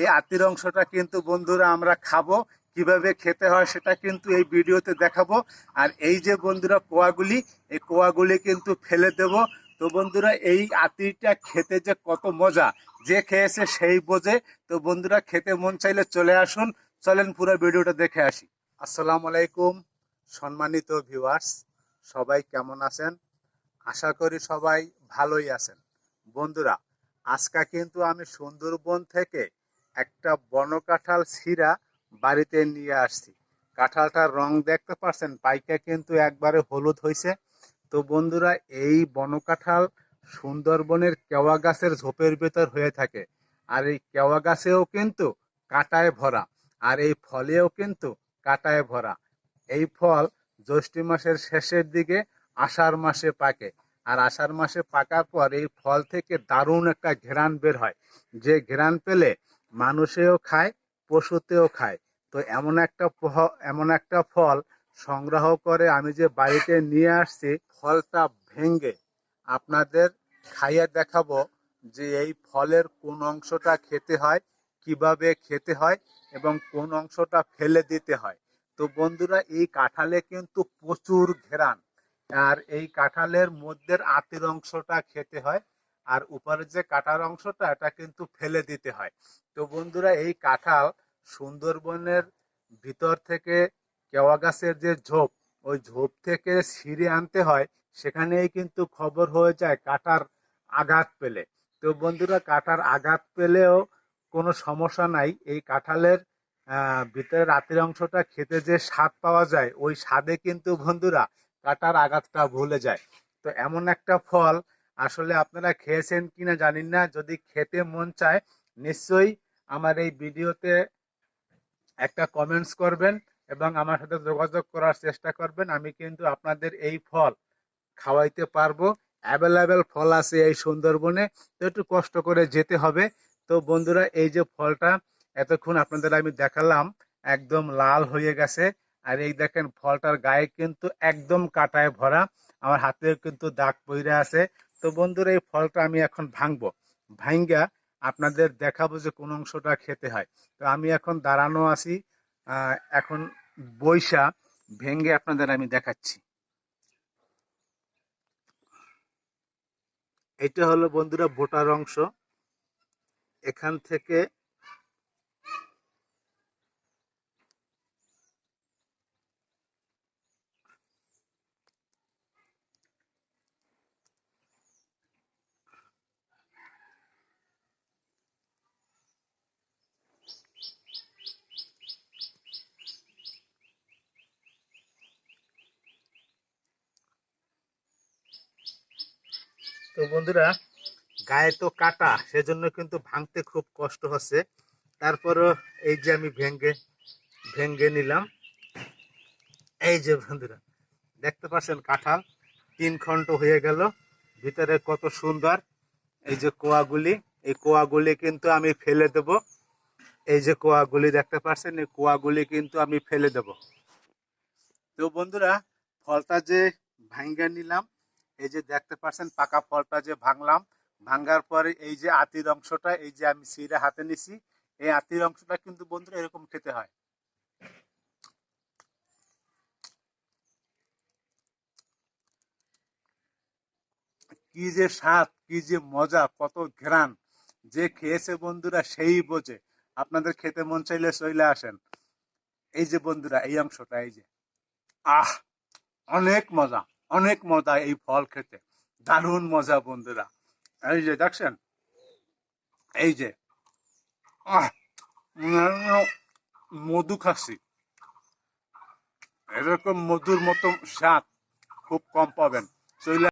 এই আতির অংশটা কিন্তু বন্ধুরা আমরা খাব। কীভাবে খেতে হয় সেটা কিন্তু এই ভিডিওতে দেখাবো। আর এই যে বন্ধুরা কোয়াগুলি, এই কোয়াগুলি কিন্তু ফেলে দেব। তো বন্ধুরা, এই আতিটা খেতে যে কত মজা, যে খেয়েছে সেই বোঝে। তো বন্ধুরা, খেতে মন চাইলে চলে আসুন। চলেন পুরো ভিডিওটা দেখে আসি। আসসালামু আলাইকুম, সম্মানিত ভিউয়ার্স, সবাই কেমন আছেন? আশা করি সবাই ভালোই আছেন। বন্ধুরা, আজকে কিন্তু আমি সুন্দরবন থেকে একটা বনকাঁঠাল শিরা বাড়িতে নিয়ে আসছি। কাঁঠালটার রং দেখতে পাচ্ছেন পাইকা কিন্তু একবারে হলুদ হয়েছে তো বন্ধুরা, এই বনকাঁঠাল সুন্দরবনের কেওয়া গাছের ঝোপের ভেতর হয়ে থাকে। আর এই কেওয়া গাছেও কিন্তু কাঁটায় ভরা, আর এই ফলেও কিন্তু কাঁটায় ভরা। এই ফল জ্যৈষ্ঠ মাসের শেষের দিকে আষাঢ় মাসে পাকে, আর আষাঢ় মাসে পাকার পর এই ফল থেকে দারুণ একটা ঘেরান বের হয়। যে ঘেরান পেলে মানুষেও খায়, পশুতেও খায়। তো এমন একটা এমন একটা ফল সংগ্রহ করে আমি যে বাড়িতে নিয়ে আসছি, ফলটা ভেঙ্গে আপনাদের খাইয়ে দেখাবো যে এই ফলের কোন অংশটা খেতে হয়, কীভাবে খেতে হয় এবং কোন অংশটা ফেলে দিতে হয়। তো বন্ধুরা, এই কাঁঠালে কিন্তু প্রচুর ঘেরান। আর এই কাঁঠালের মধ্যে আতির অংশটা খেতে হয়। আর উপরের যে কাঁটার অংশটা, এটা কিন্তু ফেলে দিতে হয়। তো বন্ধুরা, এই কাঁঠাল সুন্দরবনের ভিতর থেকে কেওয়া গাছের যে ঝোপ, ওই ঝোপ থেকে ছিঁড়ে আনতে হয়, সেখানেই কিন্তু খবর হয়ে যায় কাটার আঘাত পেলে। তো বন্ধুরা কাটার আঘাত পেলেও কোনো সমস্যা নাই। এই কাঁঠালের ভিতরে রাতের অংশটা খেতে যে স্বাদ পাওয়া যায়, ওই স্বাদে কিন্তু বন্ধুরা কাটার আঘাতটা ভুলে যায়। তো এমন একটা ফল আসলে আপনারা খেয়েছেন কিনা জানি না, যদি খেতে মন চায় নিশ্চয়ই আমার এই ভিডিওতে একটা কমেন্টস করবেন এবং আমার সাথে যোগাযোগ করার চেষ্টা করবেন। আমি কিন্তু আপনাদের এই ফল খাওয়াইতে পারব। অ্যাভেলেবেল ফল আছে এই সুন্দরবনে, তো একটু কষ্ট করে যেতে হবে। তো বন্ধুরা, এই যে ফলটা এতক্ষণ আপনাদের আমি দেখালাম, একদম লাল হয়ে গেছে। আর এই দেখেন, ফলটার গায়ে কিন্তু একদম কাটায় ভরা। আমার হাতেও কিন্তু দাগ পইরে আছে। তো বন্ধুরা, এই ফলটা আমি এখন ভাঙবো। ভাঙ্গা আপনাদের দেখাবো যে কোন অংশটা খেতে হয়। তো আমি এখন দাঁড়ানো আছি এখন বৈশা ভেঙ্গে আপনাদের আমি দেখাচ্ছি। এটা হলো বন্ধুরা বোটার অংশ। এখান থেকে তো বন্ধুরা, গায়ে তো কাটা, সেজন্য কিন্তু ভাঙতে খুব কষ্ট হচ্ছে। তারপরও এই যে আমি ভেঙ্গে ভেঙ্গে নিলাম। এই যে বন্ধুরা, দেখতে পাচ্ছেন কাঁঠাল, তিন খণ্ড হয়ে গেল। ভিতরে কত সুন্দর। এই যে কোয়াগুলি, এই কোয়াগুলি কিন্তু আমি ফেলে দেব। এই যে কোয়াগুলি দেখতে পাচ্ছেন, এই কোয়াগুলি কিন্তু আমি ফেলে দেব। তো বন্ধুরা, ফলটা যে ভাঙ্গা নিলাম এই যে দেখতে পাচ্ছেন পাকা ফলটা যে ভাঙলাম, ভাঙ্গার পরে এই যে আতির অংশটা, এই যে আমি সিরে হাতে নিছি, এই আতির অংশটা কিন্তু বন্ধুরা এরকম খেতে হয়। কি যে স্বাদ, কি যে মজা, কত ঘ্রাণ, যে খেয়েছে বন্ধুরা সেই বোঝে। আপনাদের খেতে মন চাইলে চলে আসেন। এই যে বন্ধুরা, এই অংশটা, এই যে। আহ, অনেক মজা। অনেক মজা এই ফল খেতে। দারুণ মজা, বন্ধুরা। এই যে দেখছেন? এই যে মধু খাসি। এরকম মধুর মতো স্বাদ খুব কম পাবেন। চলে